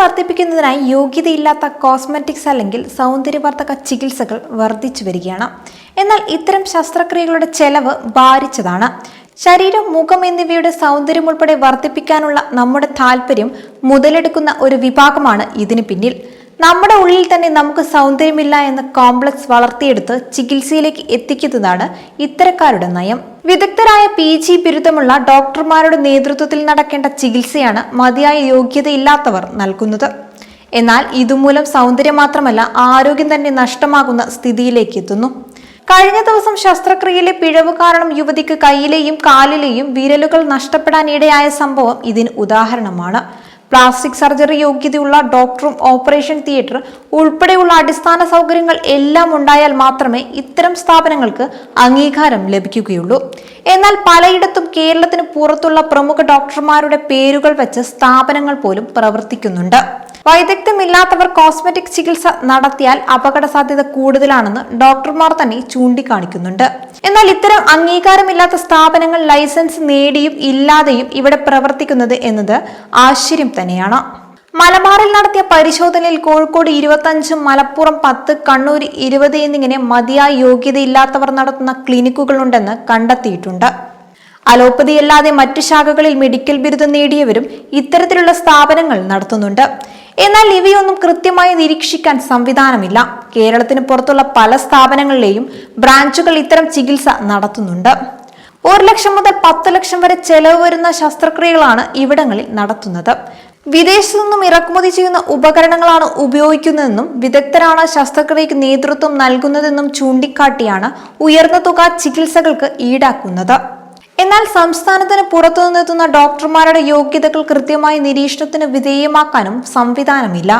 വർദ്ധിപ്പിക്കുന്നതിനായി യോഗ്യതയില്ലാത്ത കോസ്മെറ്റിക്സ് അല്ലെങ്കിൽ സൗന്ദര്യവർദ്ധക ചികിത്സകൾ വർദ്ധിച്ചു വരികയാണ്. എന്നാൽ ഇത്തരം ശസ്ത്രക്രിയകളുടെ ചെലവ് ഭാരിച്ചതാണ്. ശരീരം മുഖം എന്നിവയുടെ സൗന്ദര്യം ഉൾപ്പെടെ വർദ്ധിപ്പിക്കാനുള്ള നമ്മുടെ താല്പര്യം മുതലെടുക്കുന്ന ഒരു വിഭാഗമാണ് ഇതിന് പിന്നിൽ. നമ്മുടെ ഉള്ളിൽ തന്നെ നമുക്ക് സൗന്ദര്യമില്ല എന്ന കോംപ്ലക്സ് വളർത്തിയെടുത്ത് ചികിത്സയിലേക്ക് എത്തിക്കുന്നതാണ് ഇത്തരക്കാരുടെ നയം. വിദഗ്ധരായ പി ജി ബിരുദമുള്ള ഡോക്ടർമാരുടെ നേതൃത്വത്തിൽ നടക്കേണ്ട ചികിത്സയാണ് മതിയായ യോഗ്യതയില്ലാത്തവർ നൽകുന്നത്. എന്നാൽ ഇതുമൂലം സൗന്ദര്യം മാത്രമല്ല ആരോഗ്യം തന്നെ നഷ്ടമാകുന്ന സ്ഥിതിയിലേക്ക് എത്തുന്നു. കഴിഞ്ഞ ദിവസം ശസ്ത്രക്രിയയിലെ പിഴവ് കാരണം യുവതിക്ക് കൈയിലെയും കാലിലെയും വിരലുകൾ നഷ്ടപ്പെടാനിടയായ സംഭവം ഇതിന് ഉദാഹരണമാണ്. പ്ലാസ്റ്റിക് സർജറി യോഗ്യതയുള്ള ഡോക്ടറും ഓപ്പറേഷൻ തിയേറ്റർ ഉൾപ്പെടെയുള്ള അടിസ്ഥാന സൗകര്യങ്ങൾ എല്ലാം ഉണ്ടായാൽ മാത്രമേ ഇത്തരം സ്ഥാപനങ്ങൾക്ക് അംഗീകാരം ലഭിക്കുകയുള്ളൂ. എന്നാൽ പലയിടത്തും കേരളത്തിന് പുറത്തുള്ള പ്രമുഖ ഡോക്ടർമാരുടെ പേരുകൾ വെച്ച് സ്ഥാപനങ്ങൾ പോലും പ്രവർത്തിക്കുന്നുണ്ട്. വൈദഗ്ധ്യമില്ലാത്തവർ കോസ്മെറ്റിക് ചികിത്സ നടത്തിയാൽ അപകട സാധ്യത കൂടുതലാണെന്ന് ഡോക്ടർമാർ തന്നെ ചൂണ്ടിക്കാണിക്കുന്നുണ്ട്. എന്നാൽ ഇത്തരം അംഗീകാരമില്ലാത്ത സ്ഥാപനങ്ങൾ ലൈസൻസ് നേടിയും ഇല്ലാതെയും ഇവിടെ പ്രവർത്തിക്കുന്നത് എന്നത് ആശ്ചര്യം തന്നെയാണ്. മലബാറിൽ നടത്തിയ പരിശോധനയിൽ കോഴിക്കോട് ഇരുപത്തഞ്ച് മലപ്പുറം പത്ത് കണ്ണൂർ ഇരുപത് എന്നിങ്ങനെ മതിയായ യോഗ്യതയില്ലാത്തവർ നടത്തുന്ന ക്ലിനിക്കുകളുണ്ടെന്ന് കണ്ടെത്തിയിട്ടുണ്ട്. അലോപ്പതി അല്ലാതെ മറ്റു ശാഖകളിൽ മെഡിക്കൽ ബിരുദം നേടിയവരും ഇത്തരത്തിലുള്ള സ്ഥാപനങ്ങൾ നടത്തുന്നുണ്ട്. എന്നാൽ ഇവയൊന്നും കൃത്യമായി നിരീക്ഷിക്കാൻ സംവിധാനമില്ല. കേരളത്തിന് പുറത്തുള്ള പല സ്ഥാപനങ്ങളിലെയും ബ്രാഞ്ചുകൾ ഇത്തരം ചികിത്സ നടത്തുന്നുണ്ട്. ഒരു ലക്ഷം മുതൽ പത്ത് ലക്ഷം വരെ ചെലവ് വരുന്ന ശസ്ത്രക്രിയകളാണ് ഇവിടങ്ങളിൽ നടത്തുന്നത്. വിദേശത്തു നിന്നും ഇറക്കുമതി ചെയ്യുന്ന ഉപകരണങ്ങളാണ് ഉപയോഗിക്കുന്നതെന്നും വിദഗ്ധരാണ് ശസ്ത്രക്രിയക്ക് നേതൃത്വം നൽകുന്നതെന്നും ചൂണ്ടിക്കാട്ടിയാണ് ഉയർന്ന തുക ചികിത്സകൾക്ക് ഈടാക്കുന്നത്. എന്നാൽ സംസ്ഥാനത്തിന് പുറത്തുനിന്നെത്തുന്ന ഡോക്ടർമാരുടെ യോഗ്യതകൾ കൃത്യമായി നിരീക്ഷണത്തിന് വിധേയമാക്കാനും സംവിധാനമില്ല.